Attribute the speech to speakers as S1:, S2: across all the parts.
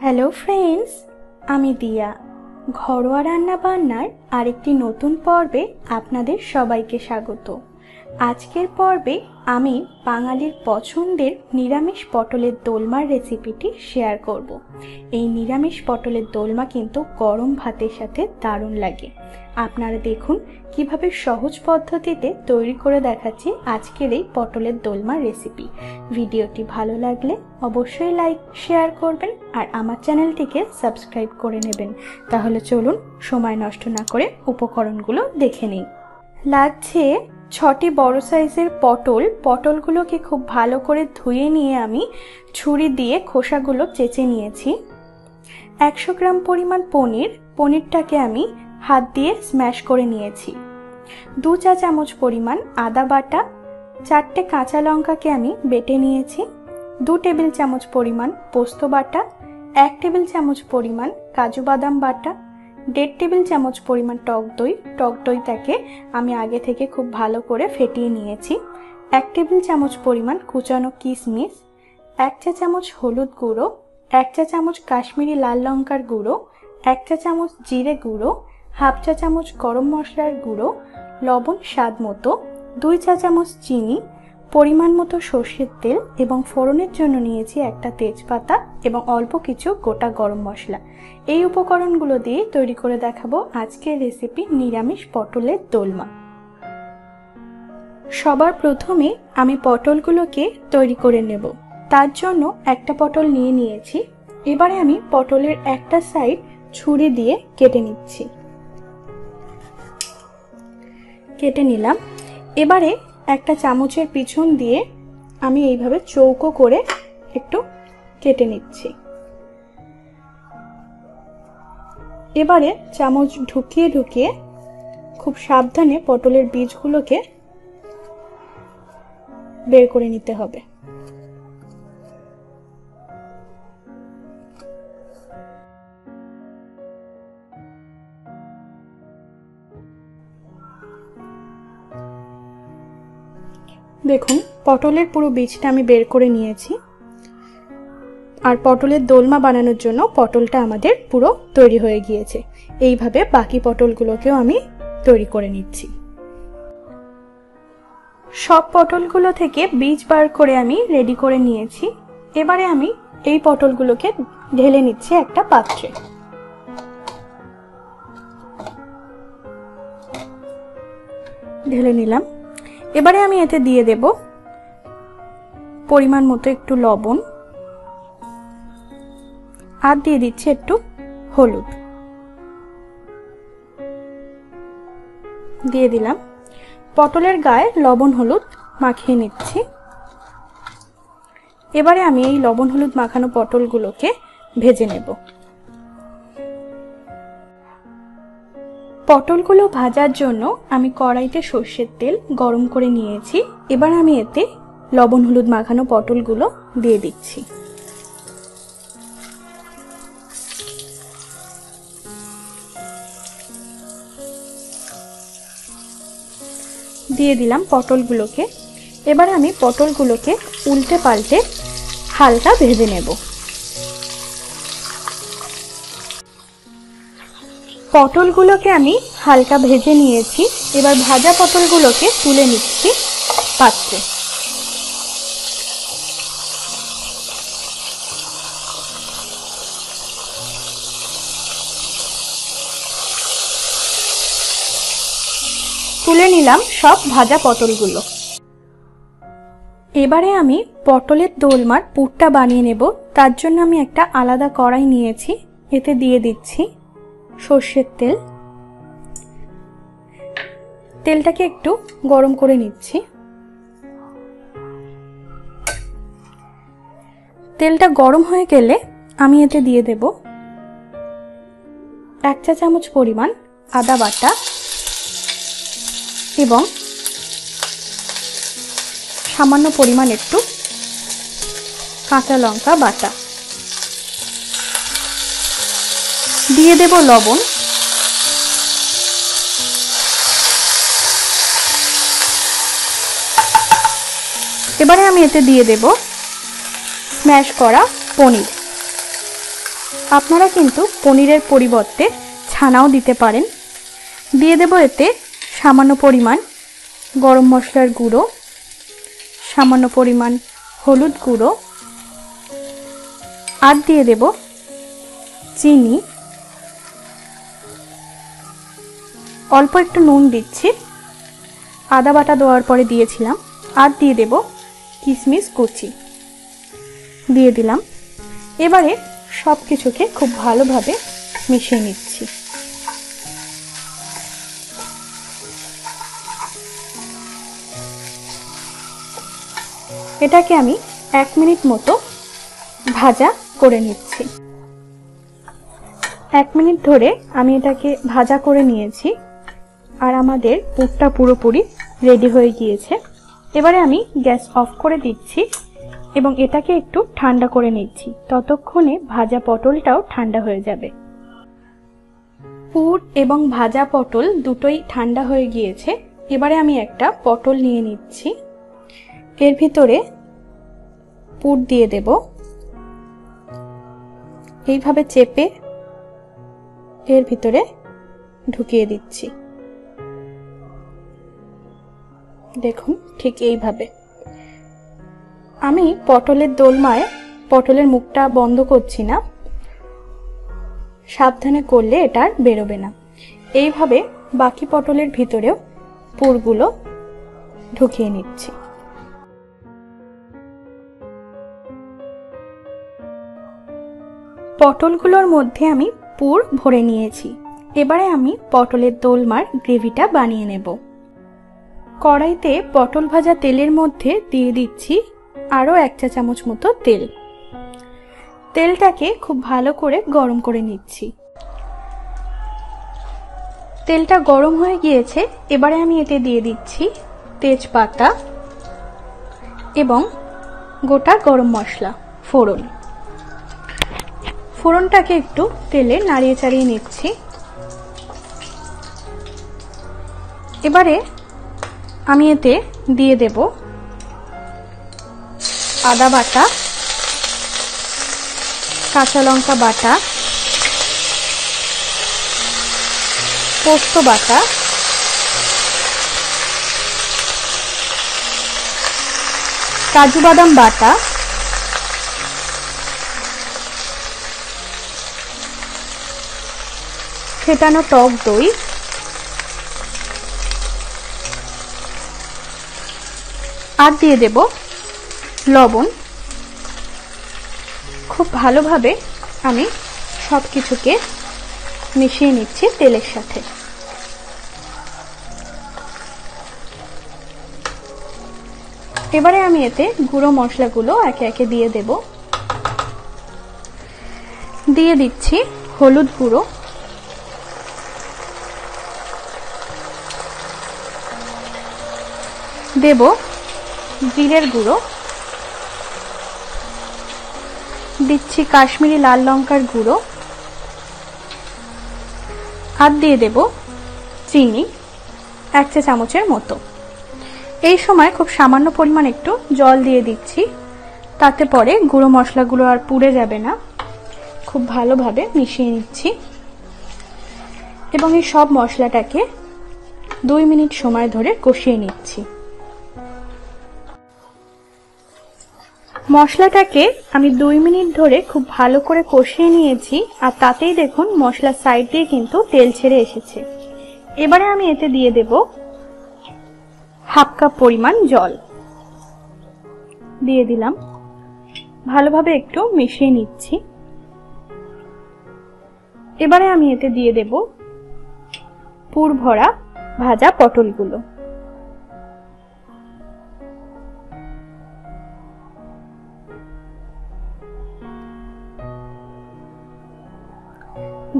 S1: Hello friends আমি দিয়া। ঘরোয়া রান্না বান্নার আরেকটি নতুন পর্বে আপনাদের সবাইকে স্বাগত। আজকের পর্বে আমি বাঙালির পছন্দের নিরামিষ পটলের দোলমার রেসিপিটি শেয়ার করব। এই নিরামিষ পটলের দোলমা কিন্তু গরম ভাতের সাথে দারুণ লাগে। আপনারা দেখুন কীভাবে সহজ পদ্ধতিতে তৈরি করে দেখাচ্ছি আজকের এই পটলের দোলমার রেসিপি ভিডিওটি ভালো লাগলে অবশ্যই লাইক শেয়ার করবেন আর আমার চ্যানেলটিকে সাবস্ক্রাইব করে নেবেন। তাহলে চলুন সময় নষ্ট না করে উপকরণগুলো দেখে নিই। লাগছে ছটি বড় সাইজের পটল, পটলগুলোকে খুব ভালো করে ধুয়ে নিয়ে আমি ছুরি দিয়ে খোসাগুলো চেঁচে নিয়েছি। একশো গ্রাম পরিমাণ পনির, পনিরটাকে আমি হাত দিয়ে স্ম্যাশ করে নিয়েছি। দু চা চামচ পরিমাণ আদা বাটা, চারটে কাঁচা লঙ্কাকে আমি বেটে নিয়েছি, দু টেবিল চামচ পরিমাণ পোস্ত বাটা, এক টেবিল চামচ পরিমাণ কাজু বাদাম বাটা দেড় টেবিল চামচ পরিমাণ টক দই। টক দইটাকে আমি আগে থেকে খুব ভালো করে ফেটিয়ে নিয়েছি। এক টেবিল চামচ পরিমাণ কুচানো কিশমিশ এক চা চামচ হলুদ গুঁড়ো। এক চা চামচ কাশ্মীরি লাল লঙ্কার গুঁড়ো। এক চা চামচ জিরে গুঁড়ো। হাফ চা চামচ গরম মশলার গুঁড়ো। লবণ স্বাদ মতো। দুই চা চামচ চিনি। পরিমাণ মতো সর্ষের তেল এবং ফোড়নের জন্য নিয়েছি একটা তেজপাতা। এবং অল্প কিছু গোটা গরম মশলা। এই উপকরণগুলো দিয়ে তৈরি করে দেখাবো আজকের রেসিপি নিরামিষ পটলের দোলমা। সবার প্রথমে আমি পটলগুলোকে তৈরি করে নেব। তার জন্য একটা পটল নিয়ে নিয়েছি। এবারে আমি পটলের একটা সাইড ছুরি দিয়ে কেটে নিচ্ছি। কেটে নিলাম। এবারে একটা চামচের পিছন দিয়ে আমি এইভাবে চৌকো করে একটু কেটে নিচ্ছি। এবারে চামচ ঢুকিয়ে ঢুকিয়ে খুব সাবধানে পটলের বীজগুলোকে বের করে নিতে হবে। দেখুন, পটলের পুরো বীজটা আমি বের করে নিয়েছি। আর পটলের দোলমা বানানোর জন্য পটলটা আমাদের পুরো তৈরি হয়ে গিয়েছে। এইভাবে বাকি পটলগুলোকেও আমি তৈরি করে নিচ্ছি। সব পটলগুলো থেকে বীজ বার করে আমি রেডি করে নিয়েছি। এবারে আমি এই পটলগুলোকে ঢেলে নিচ্ছি একটা পাত্রে। ঢেলে নিলাম। এবারে আমি এতে দিয়ে দেব পরিমাণ মতো একটু লবণ। আর দিয়ে দিচ্ছি একটু হলুদ। দিয়ে দিলাম। পটলের গায়ে লবণ হলুদ মাখিয়ে নিচ্ছি। এবারে আমি এই লবণ হলুদ মাখানো পটলগুলোকে ভেজে নেব। পটলগুলো ভাজার জন্য আমি কড়াইতে সর্ষের তেল গরম করে নিয়েছি। এবার আমি এতে লবণ হলুদ মাখানো পটলগুলো দিয়ে দিচ্ছি। দিয়ে দিলাম পটলগুলোকে। এবার আমি পটলগুলোকে উল্টে পাল্টে হালকা ভেজে নেব। পটলগুলোকে আমি হালকা ভেজে নিয়েছি। এবার ভাজা পটলগুলোকে তুলে নিচ্ছি পাত্রে। তুলে নিলাম সব ভাজা পটলগুলো। এবারে আমি পটলের দোলমার পুরটা বানিয়ে নেব। তার জন্য আমি একটা আলাদা কড়াই নিয়েছি। এতে দিয়ে দিচ্ছি সর্ষের তেল। তেলটাকে একটু গরম করে নিচ্ছি। তেলটা গরম হয়ে গেলে আমি এতে দিয়ে দেব এক চা চামচ পরিমাণ আদা বাটা। এবং সামান্য পরিমাণ একটু কাঁচা লঙ্কা বাটা। দিয়ে দেব লবণ। এবারে আমি এতে দিয়ে দেব স্ম্যাশ করা পনির। আপনারা কিন্তু পনিরের পরিবর্তে ছানাও দিতে পারেন। দিয়ে দেব এতে সামান্য পরিমাণ গরম মশলার গুঁড়ো, সামান্য পরিমাণ হলুদ গুঁড়ো, আর দিয়ে দেব চিনি। অল্প একটু নুন দিচ্ছি। আদা বাটা দেওয়ার পরে দিয়েছিলাম। আর দিয়ে দেব কিশমিশ কুচি। দিয়ে দিলাম। এবারে সব কিছুকে খুব ভালোভাবে মিশিয়ে নিচ্ছি। এটাকে আমি এক মিনিট মতো ভাজা করে নিচ্ছি। এক মিনিট ধরে আমি এটাকে ভাজা করে নিয়েছি আর আমাদের পুরটা পুরোপুরি রেডি হয়ে গিয়েছে। এবারে আমি গ্যাস অফ করে দিচ্ছি এবং এটাকে একটু ঠান্ডা করে নিচ্ছি। ততক্ষণে ভাজা পটলটাও ঠান্ডা হয়ে যাবে। পুর এবং ভাজা পটল দুটোই ঠান্ডা হয়ে গিয়েছে। এবারে আমি একটা পটল নিয়ে নিচ্ছি। এর ভিতরে পুর দিয়ে দেব। এইভাবে চেপে এর ভিতরে ঢুকিয়ে দিচ্ছি। দেখুন, ঠিক এইভাবে। আমি পটলের দোলমায় পটলের মুখটা বন্ধ করছি না। সাবধানে করলে এটা আর বেরোবে না। এইভাবে বাকি পটলের ভিতরেও পুরগুলো ঢুকিয়ে নিচ্ছি। পটলগুলোর মধ্যে আমি পুর ভরে নিয়েছি। এবারে আমি পটলের দোলমার গ্রেভিটা বানিয়ে নেব। কড়াইতে পটল ভাজা তেলের মধ্যে দিয়ে দিচ্ছি আরও এক চা চামচ মতো তেল। তেলটাকে খুব ভালো করে গরম করে নিচ্ছি। তেলটা গরম হয়ে গিয়েছে, এবারে আমি এতে দিয়ে দিচ্ছি তেজপাতা এবং গোটা গরম মশলা ফোড়ন। ফোড়নটাকে একটু তেলে নাড়িয়ে চাড়িয়ে নিচ্ছি। এবারে আমি এতে দিয়ে দেব আদা বাটা, কাঁচা লঙ্কা বাটা, পোস্ত বাটা, কাজু বাদাম বাটা ফেটানো টক দই। আর দিয়ে দেব লবণ। খুব ভালোভাবে আমি সব কিছুকে মিশিয়ে নিচ্ছি তেলের সাথে। এবারে আমি এতে গুঁড়ো মশলাগুলো একে একে দিয়ে দেব। দিয়ে দিচ্ছি হলুদ গুঁড়ো। দেব জিরের গুঁড়ো। দিচ্ছি কাশ্মীরি লাল লঙ্কার গুঁড়ো। আর দিয়ে দেব চিনি এক চা চামচের মতো। এই সময় খুব সামান্য পরিমাণ একটু জল দিয়ে দিচ্ছি, তাতে পরে গুঁড়ো মশলাগুলো আর পুড়ে যাবে না। খুব ভালোভাবে মিশিয়ে নিচ্ছি। এবং এই সব মশলাটাকে দুই মিনিট সময় ধরে কষিয়ে নিচ্ছি। মশলাটাকে আমি দুই মিনিট ধরে খুব ভালো করে কষিয়ে নিয়েছি, আর তাতেই দেখুন মশলার সাইড দিয়ে কিন্তু তেল ছেড়ে এসেছে। এবারে আমি এতে দিয়ে দেব হাফ কাপ পরিমাণ জল। দিয়ে দিলাম। ভালোভাবে একটু মিশিয়ে নিচ্ছি। এবারে আমি এতে দিয়ে দেব পুর ভরা ভাজা পটলগুলো।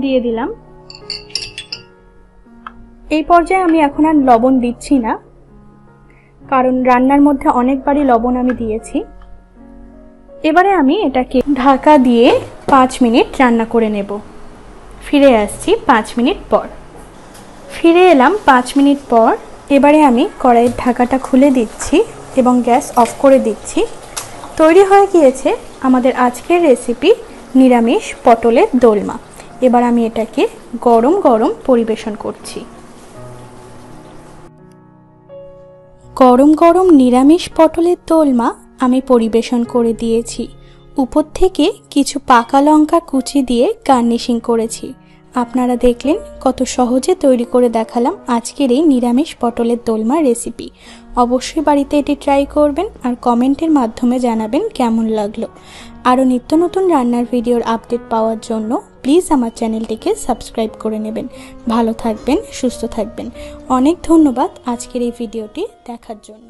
S1: দিয়ে দিলাম। এই পর্যায়ে আমি এখন আর লবণ দিচ্ছি না, কারণ রান্নার মধ্যে অনেকবারই লবণ আমি দিয়েছি। এবারে আমি এটাকে ঢাকা দিয়ে পাঁচ মিনিট রান্না করে নেব। ফিরে আসছি পাঁচ মিনিট পর। ফিরে এলাম পাঁচ মিনিট পর। এবারে আমি কড়াইয়ের ঢাকাটা খুলে দিচ্ছি এবং গ্যাস অফ করে দিচ্ছি। তৈরি হয়ে গিয়েছে আমাদের আজকের রেসিপি নিরামিষ পটলের দোলমা। এবার আমি এটাকে গরম গরম পরিবেশন করছি। গরম গরম নিরামিষ পটলের দোলমা আমি পরিবেশন করে দিয়েছি। উপর থেকে কিছু পাকা লঙ্কা কুচি দিয়ে গার্নিশিং করেছি। আপনারা দেখলেন কত সহজে তৈরি করে দেখালাম আজকের এই নিরামিষ পটলের দোলমা রেসিপি। অবশ্যই বাড়িতে এটি ট্রাই করবেন আর কমেন্টের মাধ্যমে জানাবেন কেমন লাগল। আরও নিত্য নতুন রান্নার ভিডিওর আপডেট পাওয়ার জন্য প্লিজ আমার চ্যানেলটিকে সাবস্ক্রাইব করে নেবেন। ভালো থাকবেন, সুস্থ থাকবেন। অনেক ধন্যবাদ আজকের এই ভিডিওটি দেখার জন্য।